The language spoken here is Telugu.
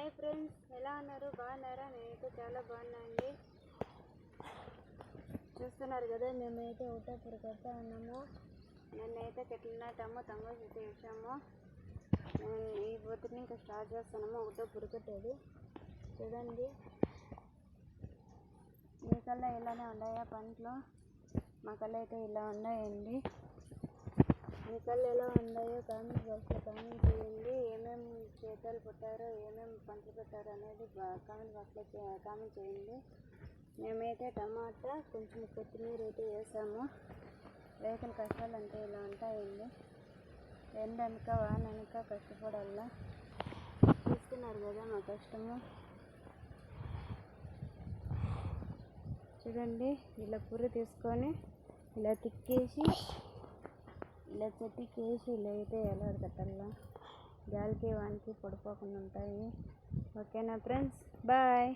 హాయ్ ఫ్రెండ్స్ ఎలా ఉన్నారు? బాగున్నారా? నేనైతే చాలా బాగున్నానండి. చూస్తున్నారు కదా మేమైతే ఒకటో కడతా ఉన్నాము. నిన్నైతే చెట్లు నాటాము తమ్ముడు చెట్టు వేసాము నేను ఈ పొద్దున ఇంకా స్టార్ట్ చేస్తున్నాము ఒకటో పురుకట్టేది చూడండి. మీకల్లా ఇలానే ఉన్నాయా పంటలు? మాకల్లా అయితే ఇలా ఉన్నాయండి. మీకల్లా ఎలా ఉన్నాయో కామెంట్ బాక్స్లో కామెంట్ పంటలు పెట్టారో ఏమేమి పంటలు పెట్టారో అనేది కామెంట్ బాక్స్లో కామెంట్ చేయండి. మేమైతే టమాటా కొంచెం కొత్తిమీర అయితే వేసాము. రైతుల కష్టాలు అంటే ఇలా ఉంటాయండి. ఎండనక వాననక కష్టపడాలా చూస్తున్నారు కదా మా కష్టము. చూడండి ఇలా పుర్రు తీసుకొని ఇలా తిక్కేసి ఇలా చెట్టుకి వేసి ఇలా అయితే ఎలా కట్టాలా? గాలికి వానికి పడిపోకుండా ఉంటాయి. ఓకేనా ఫ్రెండ్స్? బాయ్.